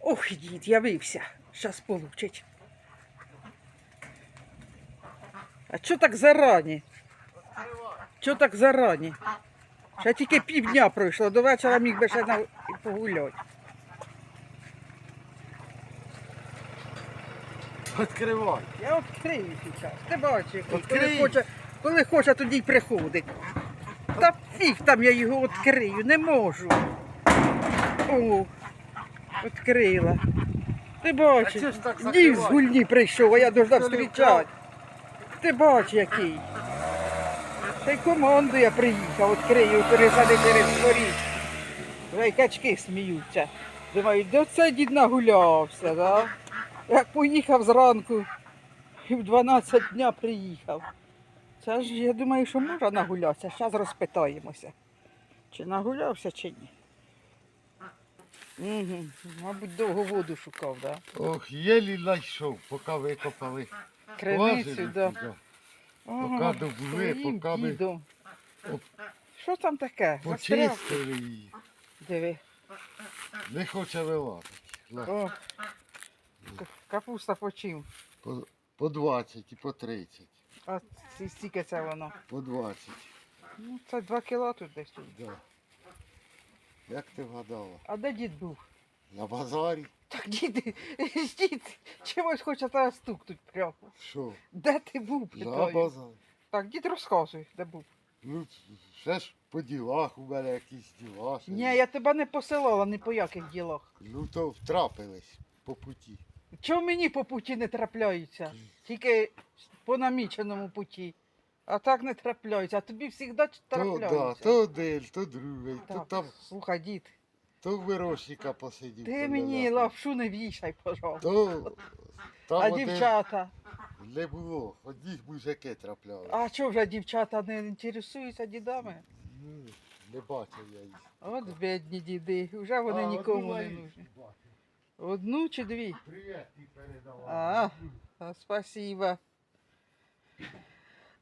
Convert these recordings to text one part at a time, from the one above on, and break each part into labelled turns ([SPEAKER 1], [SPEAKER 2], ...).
[SPEAKER 1] Ох, дід, явився. Щас получить. А чо так зарані? Чо так зарані? Ще тільки півдня пройшло, до вечора міг би ще погуляти.
[SPEAKER 2] Відкривай.
[SPEAKER 1] Я відкрию зараз. Ти бачиш, коли хоче, коли хоче, тоді й приходить. Та фіг там я його відкрию, не можу. О, відкрила. Ти бачиш, дів з гульні прийшов, а я
[SPEAKER 2] не
[SPEAKER 1] зустрічати. Ти бачиш, який. Та й команду я приїхав, відкрию, пересади через поріг. Вже й качки сміються. Думаю, де це дід нагулявся, да? Як поїхав зранку і в 12 дня приїхав. Це ж я думаю, що може нагулятися. Зараз розпитаємося. Чи нагулявся, чи ні. Угу. Мабуть, довго воду шукав, да?
[SPEAKER 2] Ох, єлі знайшов, поки викопали.
[SPEAKER 1] Криницю,
[SPEAKER 2] Лазили
[SPEAKER 1] да. Ага,
[SPEAKER 2] добули, поки ми-
[SPEAKER 1] Що там таке?
[SPEAKER 2] Почистили її.
[SPEAKER 1] Диви.
[SPEAKER 2] Не хоче вилазити.
[SPEAKER 1] О, капуста почив.
[SPEAKER 2] По, по 20 і по 30.
[SPEAKER 1] А стільки це воно.
[SPEAKER 2] По 20.
[SPEAKER 1] Ну, це 2 кіло тут десь тут.
[SPEAKER 2] Да. Як ти вгадала?
[SPEAKER 1] А де дід був?
[SPEAKER 2] На базарі?
[SPEAKER 1] Так дід, дід, чимось хоче тебе стукнуть прямо.
[SPEAKER 2] Що?
[SPEAKER 1] Де ти був?
[SPEAKER 2] За
[SPEAKER 1] питаю?
[SPEAKER 2] базар.
[SPEAKER 1] Так, дід розказуй, де був.
[SPEAKER 2] Ну, все ж по ділах у мене якісь діла. ще
[SPEAKER 1] Ні, я тебе не посилала ні по яких ділах.
[SPEAKER 2] Ну то втрапились по путі.
[SPEAKER 1] Чого мені по путі не трапляються? Тільки по наміченому путі. А так не трапляються, а тобі завжди
[SPEAKER 2] То, да,
[SPEAKER 1] трапляються.
[SPEAKER 2] то один, то другий, то
[SPEAKER 1] Так,
[SPEAKER 2] там,
[SPEAKER 1] слухай, дід,
[SPEAKER 2] то в вирошника посидів.
[SPEAKER 1] ти мені лапшу не вішай, пожалуйста.
[SPEAKER 2] То там
[SPEAKER 1] А
[SPEAKER 2] один
[SPEAKER 1] дівчата?
[SPEAKER 2] не було, одні мужики трапляли.
[SPEAKER 1] А чого вже дівчата не інтересуються дідами?
[SPEAKER 2] Ну, не бачив я їх.
[SPEAKER 1] От бідні діди, вже вони
[SPEAKER 2] А,
[SPEAKER 1] нікому
[SPEAKER 2] одну
[SPEAKER 1] не
[SPEAKER 2] Ларису
[SPEAKER 1] нужні.
[SPEAKER 2] бачив.
[SPEAKER 1] Одну чи дві?
[SPEAKER 2] Привіт ти передавав.
[SPEAKER 1] А, а, спасибо.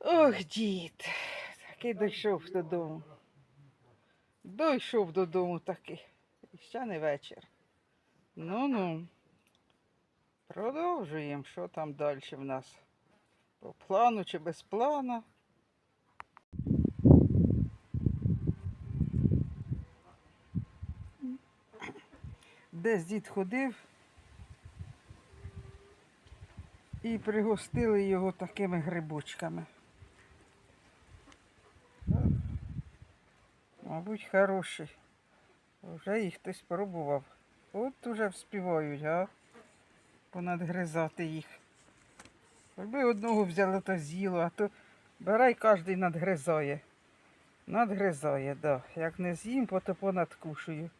[SPEAKER 1] Ох, дід, таки дійшов додому. Дійшов додому таки. І ще не вечір. Ну-ну. Продовжуємо, що там далі в нас. По плану чи без плану. Десь дід ходив і пригостили його такими грибочками. Мабуть, хороші. Вже їх хтось пробував. От уже вспівають, а? Понадгризати їх. Якби одного взяли, то з'їло, а то бере й кожен надгризає. Надгризає, да. Як не з'їм, то понадкушую.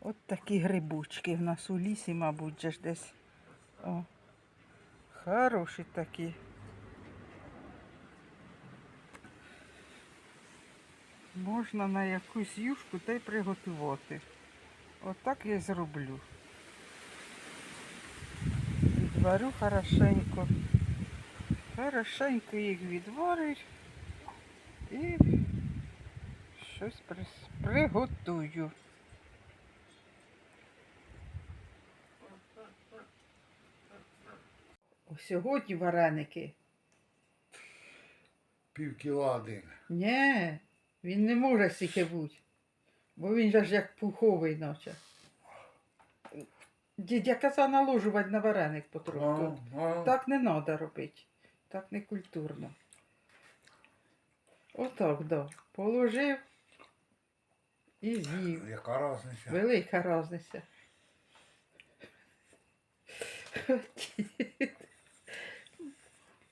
[SPEAKER 1] От такі грибочки в нас у лісі, мабуть, же ж десь. О, хороші такі. Можна на якусь юшку та й приготувати. Отак я зроблю. Відварю хорошенько. Хорошенько їх відварю і щось приготую. Сьогодні вареники.
[SPEAKER 2] Пів кіла один.
[SPEAKER 1] Ні, він не може стільки бути. Бо він же ж як пуховий наче. Дід, я казав наложувати на вареник потроху. Так не треба робити. Так не культурно. Отак, да. Положив і з'їв.
[SPEAKER 2] Яка різниця?
[SPEAKER 1] Велика різниця.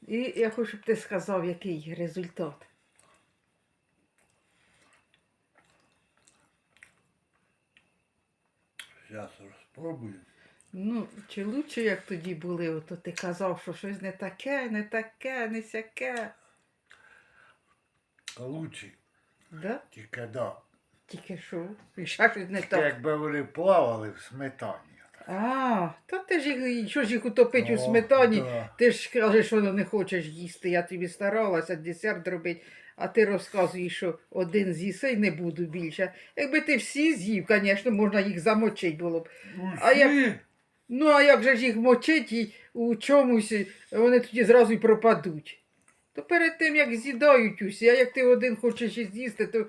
[SPEAKER 1] І я хочу, щоб ти сказав, який результат.
[SPEAKER 2] Зараз спробую.
[SPEAKER 1] Ну, чи лучше, як тоді були, ото ти казав, що щось не таке, не таке, не сяке.
[SPEAKER 2] Лучше,
[SPEAKER 1] Да?
[SPEAKER 2] тільки да.
[SPEAKER 1] Тільки що? І ще щось не так.
[SPEAKER 2] Якби вони плавали в сметані.
[SPEAKER 1] А, та ти ж їх, що ж їх утопить у
[SPEAKER 2] О,
[SPEAKER 1] сметані?
[SPEAKER 2] да.
[SPEAKER 1] Ти ж кажеш, що не хочеш їсти, я тобі старалася десерт робити, а ти розказуєш, що один з'їси і не буду більше. Якби ти всі з'їв, звісно, можна їх замочити було б. А як- Ну, а як же ж їх мочить і у чомусь, вони тоді зразу й пропадуть. То перед тим, як з'їдають усі, а як ти один хочеш і з'їсти, то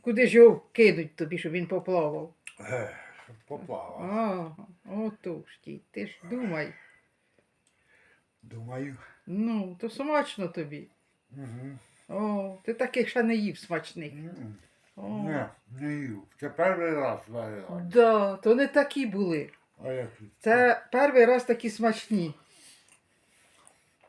[SPEAKER 1] куди ж його кинуть тобі, щоб він поплавав?
[SPEAKER 2] Поплавав.
[SPEAKER 1] А, отож ти ж думай.
[SPEAKER 2] Думаю.
[SPEAKER 1] Ну, то смачно тобі.
[SPEAKER 2] Угу.
[SPEAKER 1] О, ти таких ще не їв смачних. О,
[SPEAKER 2] Не, не їв. Це перший раз варила.
[SPEAKER 1] да, то не такі були.
[SPEAKER 2] А як?
[SPEAKER 1] Це перший раз такі смачні.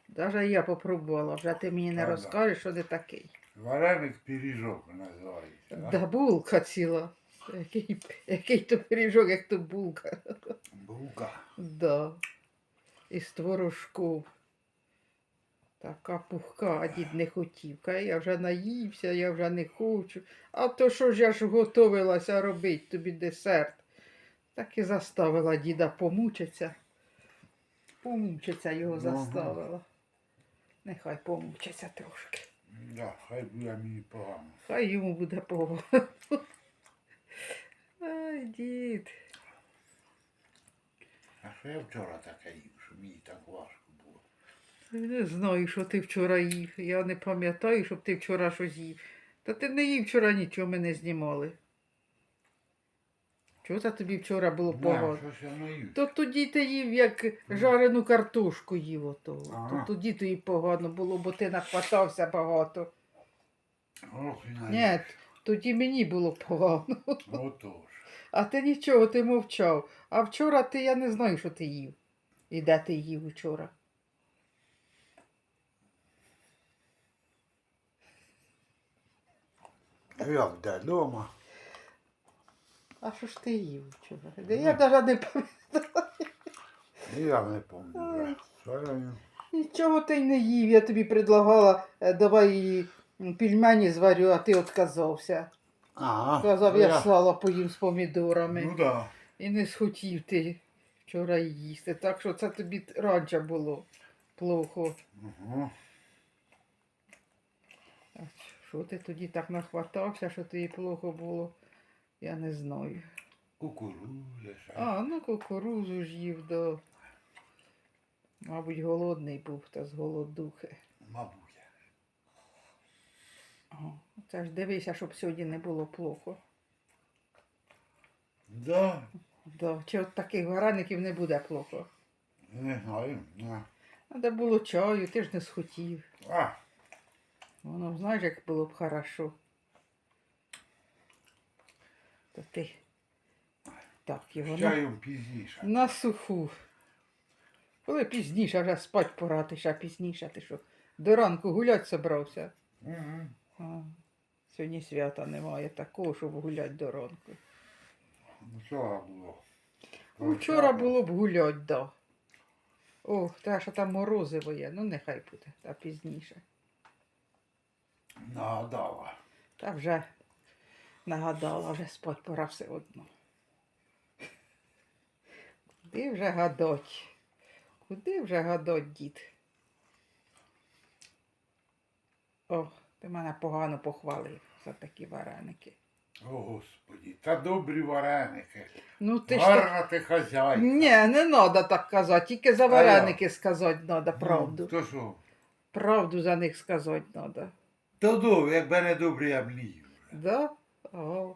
[SPEAKER 1] Даже я попробувала, вже ти мені не
[SPEAKER 2] Ага.
[SPEAKER 1] розкажеш, що не такий.
[SPEAKER 2] Вареник пиріжок називається. да?
[SPEAKER 1] Да булка ціла. Який, який то пиріжок, як то булка.
[SPEAKER 2] Булка.
[SPEAKER 1] Да. Із творожку. Така пухка, а дід не хотів. Каже, я вже наївся, я вже не хочу. А то що ж я ж готовилася робити тобі десерт. Так і заставила діда помучиться. Помучиться його заставила. Нехай помучиться трошки.
[SPEAKER 2] Да, хай буде мені погано.
[SPEAKER 1] Хай йому буде погано. Ай, дід.
[SPEAKER 2] А що я вчора таке їв, що мені так важко.
[SPEAKER 1] Не знаю, що ти вчора їв. Я не пам'ятаю, щоб ти вчора щось їв. Та ти не їв вчора нічого, ми не знімали. Чого це тобі вчора було погано? То тоді ти їв, як жарену картошку їв ото.
[SPEAKER 2] Ага.
[SPEAKER 1] То тоді тобі погано було, бо ти нахватався багато.
[SPEAKER 2] Ох.
[SPEAKER 1] Ні, тоді мені було погано.
[SPEAKER 2] Отож.
[SPEAKER 1] А ти нічого, ти мовчав. А вчора ти я не знаю, що ти їв. І де ти їв вчора.
[SPEAKER 2] Як де дома?
[SPEAKER 1] А що ж ти їв вчора? Де Я навіть не пам'ятаю.
[SPEAKER 2] Я не пам'ятаю. Що я їв?
[SPEAKER 1] Нічого ти не їв. Я тобі предлагала, е, давай її пельмені зварю, а ти відказався.
[SPEAKER 2] Ага.
[SPEAKER 1] Сказав,
[SPEAKER 2] то
[SPEAKER 1] я сало поїм з помідорами.
[SPEAKER 2] Ну да.
[SPEAKER 1] І не схотів ти вчора їсти. Так що це тобі раніше було плохо.
[SPEAKER 2] Угу.
[SPEAKER 1] А що ти тоді так нахватався, що тобі плохо було? Я не знаю.
[SPEAKER 2] Кукурудза. ще.
[SPEAKER 1] А, ну кукурузу ж їв, да. Мабуть, голодний був та з голодухи.
[SPEAKER 2] Мабуть.
[SPEAKER 1] О, це ж дивися, щоб сьогодні не було плохо.
[SPEAKER 2] Да.
[SPEAKER 1] Да. Чи от таких вареників не буде плохо.
[SPEAKER 2] Не знаю. Не.
[SPEAKER 1] Треба було чаю, ти ж не схотів.
[SPEAKER 2] А,
[SPEAKER 1] Воно знаєш, як було б хорошо. То ти так його на,
[SPEAKER 2] пізніше.
[SPEAKER 1] на суху. Коли пізніше, вже спать пора, ти ще пізніше, ти що? До ранку гулять собрався.
[SPEAKER 2] Угу.
[SPEAKER 1] А, сьогодні свята немає такого, щоб гулять до ранку.
[SPEAKER 2] Вчора було.
[SPEAKER 1] Вчора було б гулять, да. Ох, те, що там морозиво є, ну нехай буде, та пізніше.
[SPEAKER 2] Нагадала.
[SPEAKER 1] Та вже нагадала, вже спать пора все одно. Куди вже гадать? Куди вже гадать, дід? О, ти мене погано похвалив за такі вареники.
[SPEAKER 2] О, Господі, та добрі вареники.
[SPEAKER 1] Ну ти.
[SPEAKER 2] Гарна ти хазяйка.
[SPEAKER 1] Ні, не треба так казати, тільки за вареники сказати треба правду.
[SPEAKER 2] Ну, то що?
[SPEAKER 1] Правду за них сказати треба.
[SPEAKER 2] То добре, якби не добре, я б не їв.
[SPEAKER 1] Да? Ага.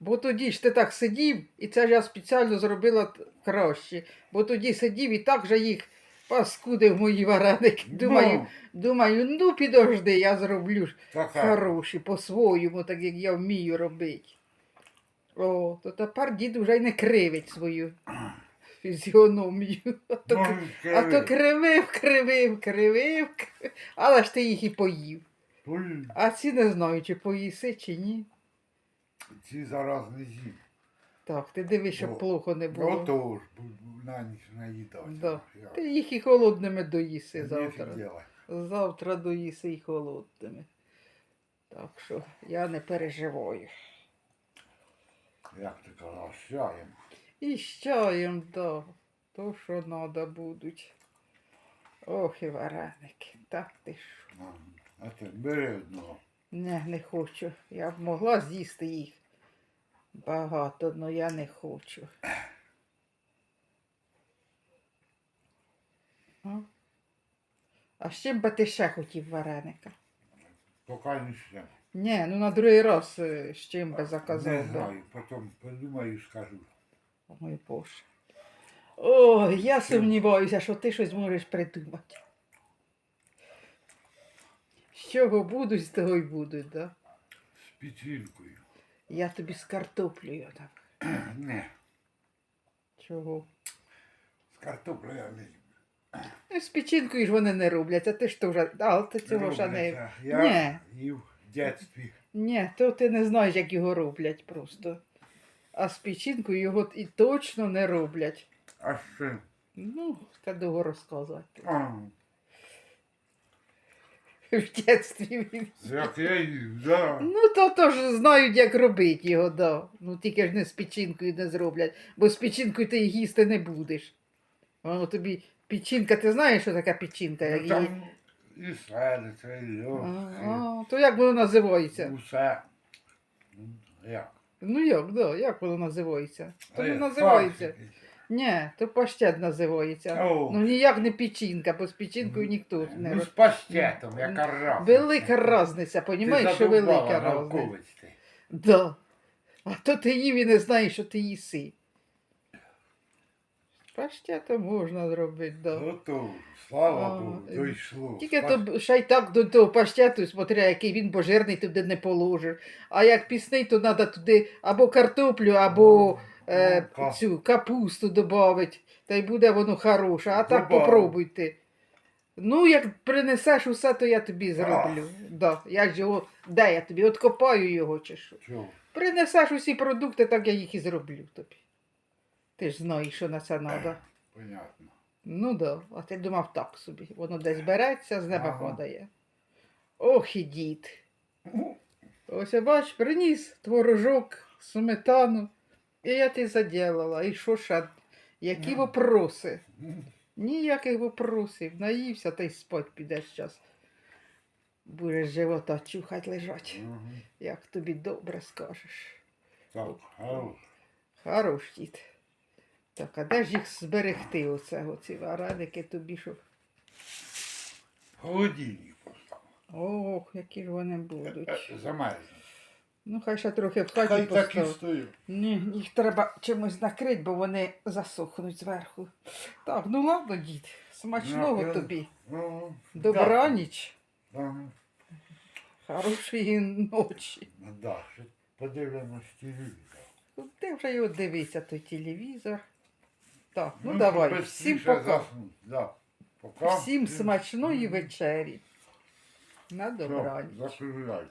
[SPEAKER 1] Бо тоді ж ти так сидів, і це ж я спеціально зробила краще. Бо тоді сидів і так же їх паскудив мої вареники. Думаю,
[SPEAKER 2] Ну,
[SPEAKER 1] думаю, ну підожди, я зроблю ж
[SPEAKER 2] така.
[SPEAKER 1] хороші по-своєму, так як я вмію робити. О, то тепер дід вже й не кривить свою фізіономію. А то,
[SPEAKER 2] Може,
[SPEAKER 1] а то кривив, кривив, кривив, кривив. але ж ти їх і поїв. А ці не знаю, чи поїси, чи ні.
[SPEAKER 2] Ці зараз не з'їм.
[SPEAKER 1] Так, ти дивись, щоб
[SPEAKER 2] Бо-
[SPEAKER 1] плохо не було.
[SPEAKER 2] Отож, бу- бу- на ніч наїдати.
[SPEAKER 1] Да.
[SPEAKER 2] Я-
[SPEAKER 1] Ти їх і холодними доїси
[SPEAKER 2] Нефіг
[SPEAKER 1] завтра.
[SPEAKER 2] делать.
[SPEAKER 1] Завтра доїси і холодними. Так що я не переживаю.
[SPEAKER 2] Як ти казав, з чаєм.
[SPEAKER 1] І з чаєм, да. То, що треба будуть. Ох, і вареники. Так ти що.
[SPEAKER 2] А ти бери одного.
[SPEAKER 1] Не, не хочу. Я б могла з'їсти їх багато, але я не хочу. А, з чим би ти ще хотів вареника?
[SPEAKER 2] Поки не ще.
[SPEAKER 1] Ні, ну на другий раз е, з чим би заказав.
[SPEAKER 2] Не знаю, потім подумаю і скажу.
[SPEAKER 1] Ой, Боже. Ой, я сумніваюся, що ти щось можеш придумати. Чого будуть, з того й будуть, да?
[SPEAKER 2] З печінкою.
[SPEAKER 1] Я тобі з картоплею дам.
[SPEAKER 2] Не,
[SPEAKER 1] Чого?
[SPEAKER 2] з картоплею я не люблю.
[SPEAKER 1] Ну, з печінкою ж вони не роблять, а ти ж то вже. А, ти цього ж не.
[SPEAKER 2] Я
[SPEAKER 1] Ні.
[SPEAKER 2] їв в дитинстві.
[SPEAKER 1] Ні, то ти не знаєш, як його роблять просто. А з печінкою його і точно не роблять.
[SPEAKER 2] А ще.
[SPEAKER 1] Ну, та довго розказувати.
[SPEAKER 2] А,
[SPEAKER 1] В дитинстві він.
[SPEAKER 2] як я їв, да.
[SPEAKER 1] Ну, то, то ж знають, як робити його, да. Ну тільки ж не з печінкою не зроблять, бо з печінкою ти їх їсти не будеш. Воно тобі печінка, ти знаєш, що така печінка? Як
[SPEAKER 2] Ну,
[SPEAKER 1] її...
[SPEAKER 2] там і селиця, і
[SPEAKER 1] а, а, то як воно називається?
[SPEAKER 2] усе. Ну, Як?
[SPEAKER 1] Ну як, да, як воно називається? То не називається.
[SPEAKER 2] Фарш якийсь.
[SPEAKER 1] Ні, то паштет називається.
[SPEAKER 2] О.
[SPEAKER 1] Ну ніяк не печінка, бо з печінкою ніхто не
[SPEAKER 2] Ну, з
[SPEAKER 1] робить.
[SPEAKER 2] паштетом, яка разниця.
[SPEAKER 1] Велика різниця, понімаєш, що велика різниця.
[SPEAKER 2] ти.
[SPEAKER 1] Да. А то ти їв і не знаєш, що ти їси. Паштету можна зробити, да.
[SPEAKER 2] Готово. Слава
[SPEAKER 1] А,
[SPEAKER 2] Богу, дійшло.
[SPEAKER 1] Тільки то ще й так до того паштету, смотря, який він божирний, туди не положиш. А як пісний, то треба туди або картоплю, або е,
[SPEAKER 2] Ну,
[SPEAKER 1] цю капусту додати. Та й буде воно хороше. А так
[SPEAKER 2] Добавив.
[SPEAKER 1] попробуйте. Ну, як принесеш усе, то я тобі зроблю. Да. Я ж його, де я тобі? Откопаю його чи що?
[SPEAKER 2] Чого?
[SPEAKER 1] Принесеш усі продукти, так я їх і зроблю тобі. Ти ж знаєш, що на це треба.
[SPEAKER 2] Понятно.
[SPEAKER 1] Ну да, а ти думав так собі. Воно десь береться, з неба
[SPEAKER 2] Ага.
[SPEAKER 1] падає. Ох і дід. Ось я бач, приніс творожок, сметану. І я ти заділала. І що ще? Які вопроси? Ніяких вопросів. Наївся та й спать підеш час. Будеш живота чухать лежать.
[SPEAKER 2] Мгм.
[SPEAKER 1] Як тобі добре скажеш.
[SPEAKER 2] Так, хорош.
[SPEAKER 1] Хорош дід. Так, а де ж їх зберегти, оце, оці вареники тобі, щоб.
[SPEAKER 2] Холодильник поставив.
[SPEAKER 1] Ох, які ж вони
[SPEAKER 2] Е,
[SPEAKER 1] будуть.
[SPEAKER 2] Замерзне.
[SPEAKER 1] Ну, хай ще трохи в хаті
[SPEAKER 2] Хай так і
[SPEAKER 1] постав.
[SPEAKER 2] стою.
[SPEAKER 1] Ні, їх треба чимось накрити, бо вони засохнуть зверху. Так, ну ладно, дід. Смачного
[SPEAKER 2] Ну,
[SPEAKER 1] тобі.
[SPEAKER 2] Ну,
[SPEAKER 1] Добраніч.
[SPEAKER 2] Ага.
[SPEAKER 1] Хорошої ночі.
[SPEAKER 2] Ну, Да, ще подивимось телевізор.
[SPEAKER 1] Ну, Ти вже його дивися, той телевізор. Так, ну,
[SPEAKER 2] щоб
[SPEAKER 1] давай.
[SPEAKER 2] швидше
[SPEAKER 1] Всім пока.
[SPEAKER 2] заснути. Да. Пока.
[SPEAKER 1] Всім смачної вечері. На
[SPEAKER 2] Все,
[SPEAKER 1] добраніч.
[SPEAKER 2] закругляйся.